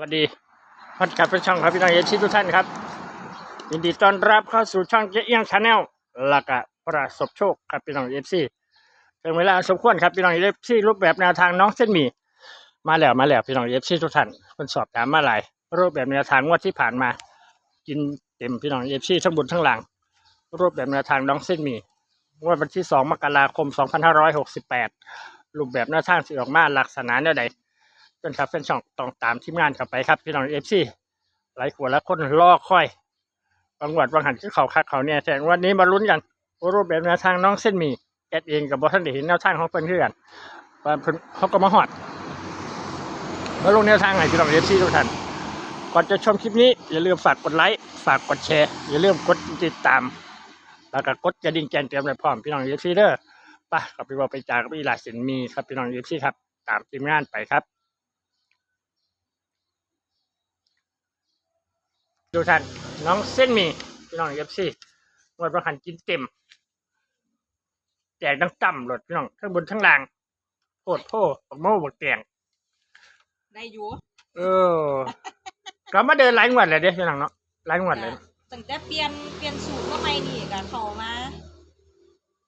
วัสดีพัดกับเป็นช่องครับพี่น้องเอชีทุกท่านครับยินดีต้อนรับเข้าสู่ช่องเจ๊เอียงชาแนลหลักะประสบโชคครับพี่น้องเอฟซีถึงเวลาสมควรครับพี่น้องเอฟซีรูปแบบแนวทางน้องเส้นหมี่มาแล้วมาแล้วพี่น้องเอฟซีทุกท่านคนสอบถามมาหลายรูปแบบแนวทางงวดที่ผ่านมา กินเต็มพี่น้องเอฟซีทั้งบนทั้งหลัง รูปแบบแนวทางน้องเส้นหมี่งวดวันที่สองมกราคมสองพันห้าร้อยหกสิบแปดรูปแบบแนวทางที่ออกมาลักษณะแนวใด เป็นครับเป็นช่องต้องตามทีมงานกลับไปครับพี่น้องเอฟซีหลายขวดแล้วคนรอคอยบางวัดบางหันคือเขาคักเขาเนี่ยแต่วันนี้มาลุ้นกันรูปแบบแนวทางน้องเส้นหมีแอดเองกับบอท่านเห็นแนวทางของเพื่อนเพื่อนเขาก็มาหอดมาลงแนวทางให้พี่น้องเอฟซีทุกท่านก่อนจะชมคลิปนี้อย่าลืมฝากกดไลค์ฝากกดแชร์อย่าลืมกดติดตาม แล้วก็กดกระดิ่งแจ้งเตือนไปพร้อมพี่น้องเอฟซีเด้อไปกับพี่บอไปจากกับอีหลาสินมีครับพี่น้องเอฟซีครับ ตามทีมงานไปครับ ดูท่านน้องเส้นหมีพี่น้องเอฟซีงวดประคันกินเต็มแจกดังต่ำหลดพี่น้องทั้งบนทั้งล่างโคตรโพบักโม่บักแตงได้อยู่เออก็มาเดินหลายงวดเลยเด้พี่น้องเนาะหลายงวดเลย ตั้งแต่เปลี่ยนเปลี่ยนสูตรมาใหม่นี่ก็เข้ามา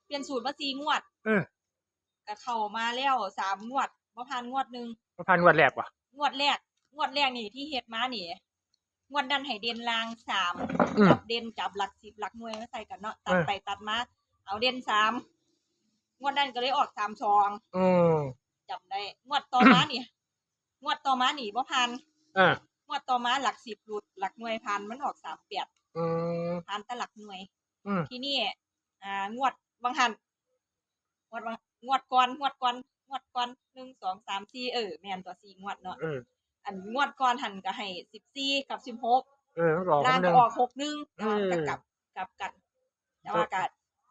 เปลี่ยนสูตรมาสี่งวด เออก็เข้ามาแล้วสามงวดบ่ผ่านงวดหนึ่งมาพันงวดแรกว่ะงวดแรกงวดแรกนี่ที่เฮ็ดมานี่ งวดนั้นให้เด่นลางสามอืม จับเด่นจับหลักสิบหลักหน่วยมาใส่กันเนาะตัดเออไปตัดมาเอาเด่นสามงวดนั้นก็เลยออกสามสองอืมจำได้งวดต่อมานี่งวดต่อมานี่บ่ผ่านเอองวดต่อมาหลักสิบหลุดหลักหน่วยผ่านมันออกสามแปดอืมผ่านแต่หลักหน่วย อืมที่นี่อ่างวดบางหันงวดบางงวดก่อนงวดก่อนงวดก่อนหนึ่งสองสามสี่เออแม่นตัวสี่งวดเนาะเออ อันงวดก่อนหันก็ให้สิบสี่กับสิบหกเออมันก็ออกล่างคำหก็นึ่ง ออกหกหนึ่งแต่ว่าเออก็กลับกลับกัน แต่ว่าก็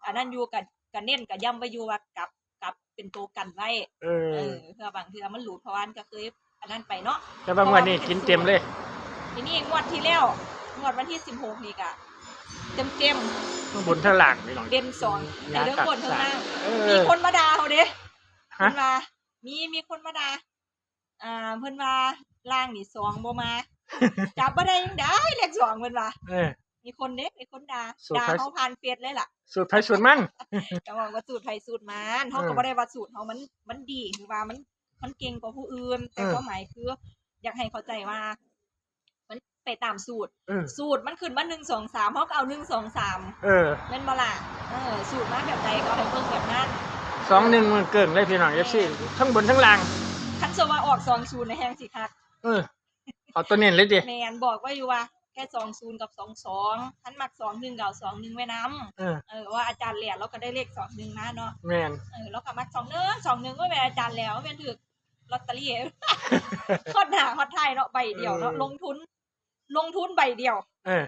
อันนั้นอยู่กับกันเน้นกับย้ำไปอยู่ว่ากลับกลับเป็นตัวกันไว้เอเออ อเพื่อบางเทื่อมันหลุดเพราะว่าอันก็เคยอันนั้นไปเนาะ แต่บางวันนี้กินเต็มเลย ทีนี้งวดที่แล้วงวดวันที่สิบหกนี่ก็เต็มเต็มทั้งบนทั้งล่างพี่น้อง ๆเด่นสองในเรื่องบนเท่านั้นเอมีอ คนมาด่าเขาเด้ฮะเพิ่นว่ามีมีคนมาด่า อ่าเพิ่นว่าล่างนี่สองบ่มา จับบ่ได้ยังได้เลขสองเพิ่นว่าเออ มีคนเด้มีคนด่าสูตรด่าไผเขาผ่านเฟซเลยล่ะสูตรไทยสูตรมันก็บอกว่าสูตรไผสูตรมันเฮาเอก็อบ่ได้ว่าสูตรเฮามันมันดีคือว่ามันมันเก่งกว่าผู้อื่น แต่เออ ความหมายคือ อยากให้เข้าใจว่า มันไปตามสูตร เออ สูตรมันขึ้นมา1 2 3เฮาก็เอา1 2 3เออแม่นบ่ล่ะเออสูตรมาแบบใดก็เอาให้เบิ่งแบบนั้น สองหนึ่งมันเกินเลยพี่น้องเอฟซีทั้งบนทั้งล่าง คันสว่าออก2 0ในแฮงสิคักเออเอาตัวเน้นเลยดิแมนบอกไว่าอยู่ว่าแค่สองศูนย์กับสองสองท่านมักสองหนึ่งกับสองหนึ่งไว้น้เออำเออว่าอาจารย์เหลียเราก็ได้เลขสองหนึ่งมาเนาะแม่นเออแล้วก็มักสองหนึ่งสองหนึ่งก็เป็นอาจารย์แล้วเป็นถือลอตเตอรี่ฮอดหนาฮอดไทายเนาะใบเดียวเนาะลงทุน ลงทุนใบเดียว เออ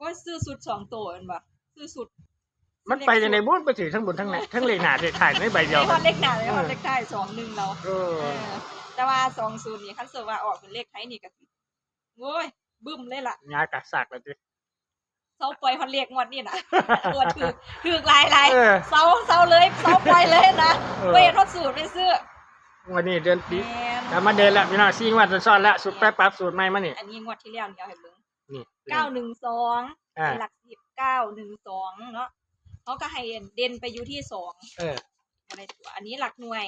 ว่าซื้อสุดสองตัวเห็นปะซื้อสุด มันไปในบุ้นไปถึงทั้งบนทั้งไหนทั้งเลขหนาเลขถ่ายไม่ใบเดียวไอ้ฮกัอนดเลขหนาเลยฮอดเลขท้ายสองหนึ่งเราเออเออแต่ว่าสองศูนย์นี่คันเสือว่าออกเป็นเลขไทยนี่ก็สิโว้ยบึ้มเลยล่ะงากะสากเลยดิเซาปล่อยฮอนเรียกงวดนี่นะ ตัวถือถือลายลายเออ เซาเซาเลยเซาปล่อยเลยนะเออเวททดสูตรไม่ซื้อวันนี้เดือนปีแมนแล้วมาเดินละพี่น้องซีงวัดซ้อนละสุดแป๊บปั๊บสูตรใหม่มานี่อันนี้งวดที่แล้วนี่เอาให้เบิ่งนี่เก้าหนึ่งสองอ่าหลักสิบเก้าหนึ่งสองเนาะ เขาก็ให้เด่นไปอยู่ที่สองเออ อะไรตัวอันนี้หลักหน่วย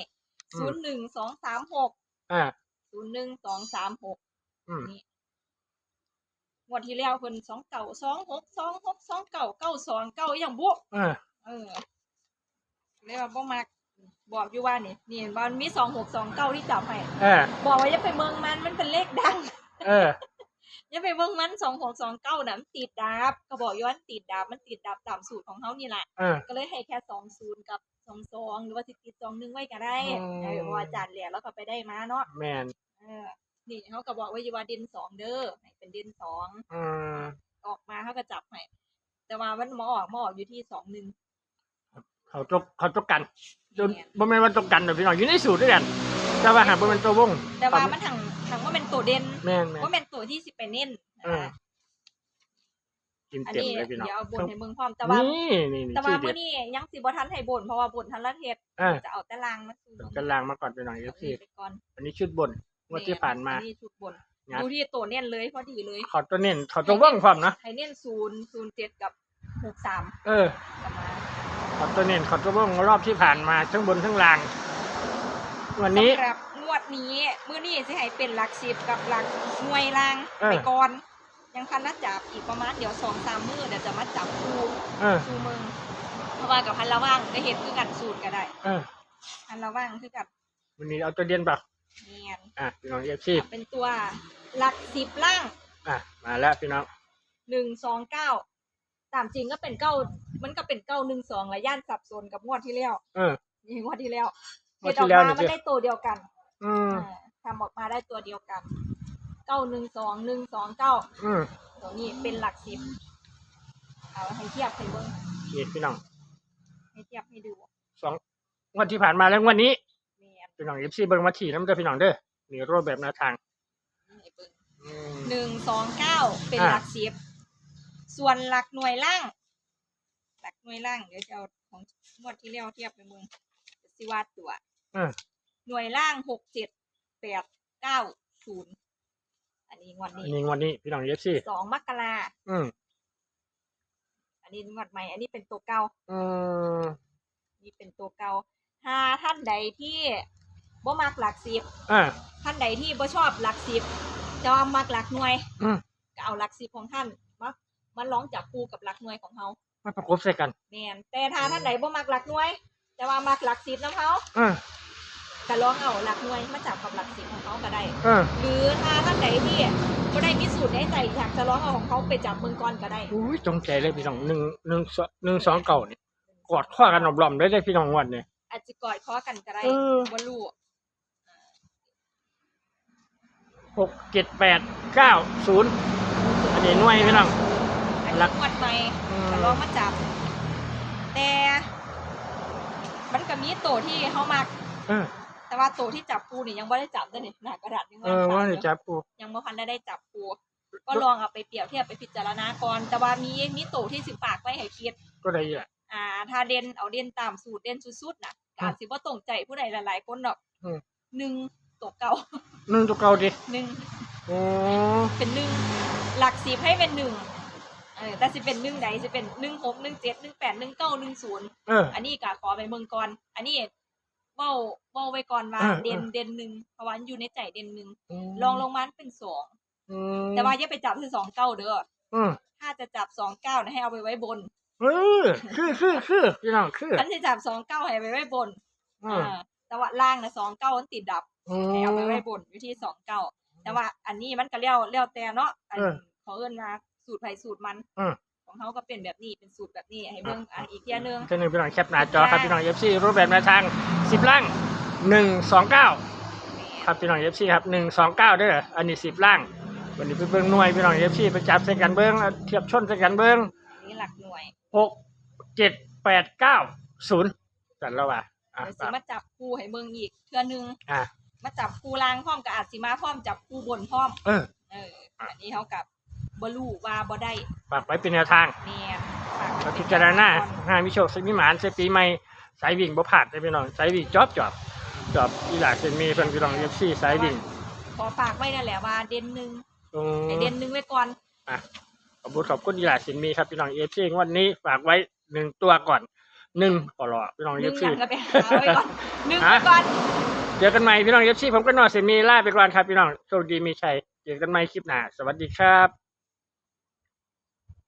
อืศูม นย์หนึ่งสองสามหกอ่า ศูนย์หนึ่งสองสามหกอืม นี่งวดที่แล้วเพิ่นสองเก่าสองหกสองหกสองเก่าเก้าสองเก้าอหย่างบุเออ เออเรียกว่าบ่มักบอกอยู่ว่านี่นี่เห็นบ่มันมีสองหกสองเก้าที่จับให้เออ บอกว่าอย่าไปเมืองมันมันเป็นเลขดัง เออ อย่าไปเมืองมันสองหกสองเก้าน่ะมันติดดาบก็บอกอยู่ว่ามันติดดาบมันติดดาบตามสูตรของเขานี่แหละเออ ก็เลยให้แค่สองศูนย์กับสองสองหรือว่าสิติดสองหนึ่งไว้ก็ได้อืม เออเพราะว่าอาจารย์เหลียแล้วก็ไปได้มาเนาะแมนเออนี่เขาก็บอกว่าอยู่ว่าเด่นสองเด้อให้เป็นเด่นสอง อืม ออกมาเขาก็จับให้แต่ว่ามันมาออกมาออกอยู่ที่สองหนึ่งเขาตกเขาตกกันจนบ่แม่นว่าตกกันเดี๋ยวพี่น้องอยู่ในสูตรด้วยกัน แต่ว่าหากบ่แม่นตัววงแต่ว่ามันถังถังว่าเป็นตัวเด่นแม่นแม่นว่าเป็นตัว ที่สิไปเน้นเออนะกินอันเต็มนี้เลยพี่น้องเดี๋ยวเอาบนให้เบิ่งพร้อมแต่ว่า นี่นี่นี่แต่ว่าที่เด็มื้ดอนี้ยังสิบ่ทันให้บ่นเพราะว่าบ่นทันละเทศเออจะเอาแต่ลางมาสู่กันลางมาก่อนพี่น้องเอาเอฟซีไปก่อนอันนี้ชุดบนงวดที่ผ่านมา อันนี้ชุดบนงัด ดูที่ตัวเน้นเลยพอดีเลยเขาตัวเน้นเขาตัวเบิ้งความนะไทยเน้นศูนย์ศูนย์เจ็ดกับหกสามเออกับมาเขาตัวเน้นเขาตัวเบิ้งรอบที่ผ่านมาทั้งบนทั้งล่าง วันนี้ สำหรับงวดนี้มื้อนี้สิให้เป็นหลักสิบกับหลักหน่วยล่างเออ ไปก่อน ยังพันนัดจับอีกประมาณเดี๋ยวสองสามมื้อเดี๋ยวจะมาจับคูเออคูเมืองเพราะว่ากับพันละว่างได้เห็นคือกันสูตรก็ได้ เออพันละว่างคือกันวันนี้เอาตัวเดียนปะเนียนอะพี่น้องเอฟซีเป็นตัวหลักสิบล่างอะมาแล้วพี่น้องหนึ่งสองเก้าตามจริงก็เป็นเก้ามันก็เป็นเก้าหนึ่งสองและย่านสับสนกับงวดที่แล้วเออ นี่งวดที่แล้วงวด เฮ็ดอที่อกแล้วมานี่มันสิได้ตัวเดียวกันอืมอ่าทำออกมาได้ตัวเดียวกัน เก้าหนึ่งสองหนึ่งสองเก้าอืมตัวนี้เป็นหลักสิบเอาให้เทียบให้เบิ้งนี่พี่น้องให้เทียบให้ดูสองงวันที่ผ่านมาแล้วงวันนี้แม่นพี่น้องเอฟซีเบิ้งมาถี่น้ำเด้อพี่น้องเด้อนี่รูปแบบแนวทางให้เบิ้งอืมหนึ่งสองเก้าเป็นอ่าหลักสิบส่วนหลักหน่วยล่าง หลักหน่วยล่างเดี๋ยวจะเอาของงวดที่แล้วเทียบไปเบิ้ง สิวาดตัวอืมหน่วยล่างหกเจ็ดแปดเก้าศูนย์อันนี้งวดอันนี้นี้งวันนี้พี่น้องเอฟซีสองมกราอืมอันนี้งวดใหม่ อันนี้เป็นตัวเก่า อืมนี่เป็นตัวเก่าถ้าท่านใดที่บ่มักหลักสิบ อ่า ท่านใดที่บ่ชอบหลักสิบจะว่ามักหลักหน่วยอืม ก็เอาหลักสิบของท่านมามาลองจับคู่กับหลักหน่วยของเขามาประกบใส่กัน แมนแต่ถ้าท่านใดบ่มักหลักหน่วย แต่ว่ามักหลักสิบน้ำเขาอ่าก็ลองเอาหลักหน่วยมาจับกับหลักสิบของเขาก็ได้ อ่าหรือถ้าท่านใดที่บ่ได้มีสูตรในใจอยากจะลองเอาของเขาไปจับมือก่อนก็ได้ อุ้ยจงใจเลยพี่น้องหนึ่งหนึ่งสองหนึ่งสองเก่านี่กอดข้อกันหลอมๆได้เลยพี่น้องวันนี้อาจจะกอดคอกันก็ได้เออ บ่รู้หกเจ็ดแปดเก้าศูนย์อันนี้หน่วยพี่น้อง อันหลันี้ก งวดใหม่อืม ก็ลองมาจับ แต่ มันก็มีโตวที่เขามัก เออ แต่ว่าโตวที่จับปูนี่ยังไม่ได้จับเลยนี่หน้ากระดาษยังเออว่าจะจับกูยังไม่พันได้ได้จับปู ก็ลองเอาไปเปรียบเทียบไปพิจารณาก่อนแต่ว่ามีมีโตวที่สิฝากไว้ให้คิด ก็ได้แหละอ่า ถ้าเด่นเอาเด่นตามสูตรเด่นสุดๆน่ะอืมอาจสิว่าตรงใจผู้ใดหลายๆคนหรอกอืมหนึ่งตัวเก่าหนึ่งตัวเก่าดิหนึ่งโอ้เป็นหนึ่งหลักสิบให้เป็นหนึ่งเออแต่สิเป็นหนึ่งใดสิเป็นหนึ่งหกหนึ่งเจ็ดหนึ่งแปดหนึ่งเก้าหนึ่งศูนย์เออ อันนี้ก็ขอไปเมืองก่อน อันนี้เว้าเว้าไว้ก่อนว่าเออเด่นเออเด่นหนึ่งเพราะว่าอยู่ในใจเด่นหนึ่งมลองลงมาเป็นสองอืมแต่ว่าอย่าไปจับที่สองเก้าเด้ออืมถ้าจะจับสองเก้าให้เอาไปไว้บนเออคือคือคือพี่น้องคือถ้าจะจับสองเก้าให้เอาไปไว้บนอืมอ่าแต่ว่าล่างนะสองเก้ามันติดดับ อืให้เอาไปมไว้บนอยู่ที่สองเก้าแต่ว่าอันนี้มันก็เลี้ยวเลี้ยวแต่เนาะอันเออ เขาเอิ้นมา สูตรไผสูตรมันอืม ของเขาก็เป็นแบบนี้เป็นสูตรแบบนี้ให้เบิ่งอันอีกเที่ยหนึงเช่นหนึ่งพี่น้องแคปหน้าจอครับพี่น้องเอฟซีรูปแบบแนวทางสิบล่างหนึ่งสองเก้าครับพี่น้องเอฟซีครับหนึ่งสองเก้าเด้ออันนี้สิบล่างวันนี้ไปเบิ้งหน่วยพี่น้องเอฟซีไปจับใส่กันเบิ้งเอาเทียบชนใส่กันเบิ้งอันนี้หลักหน่วยหกเจ็ดแปดเก้าศูนย์กันแล้วว่ะอะเดี๋ยวสิมาจับคู่ให้เบิ่งอีกเทื่อหนึงอะมาจับคู่ล่างพร้อมกับอาจสิมาพร้อมจับคู่บนพร้อม เออ เออ อันนี้เขากับ บลูว่าบ่ได้ฝากไว้เป็นแนวทางแม่นฝากไว้แล้วเป็พินจารณาก่อนหามิโชคสิมิหมานเสปีใหม่สายวิ่งบ่ผ่านได้พี่น้องสายวิ่งจอบจอบจอบอีหลาเซนมีเพิ่นพี่น้องเอฟซีสายวิ่งขอฝากไว้นั่นแหละว่าเด่นหนึ่งอืมให้เด่นหนึ่งไว้ก่อน ขอบคุณขอบคุณอีหลาสินมีครับพี่น้องเอฟซีงวันนี้ฝากไว้หนึ่งตัวก่อนหนึ่งก่อนรอพี่น้องหเอนึ่งฟอซีย่างก็ไปหาไว้ก่อนหนึ่งฮะไว้ก่อน เจอกันใหม่พี่น้องเอฟซีผมก็นอนสินมีลาไปก่อนครับพี่น้องโชคดีมีชัยเจอกันใหม่คลิปหน้าสวัสดีครับ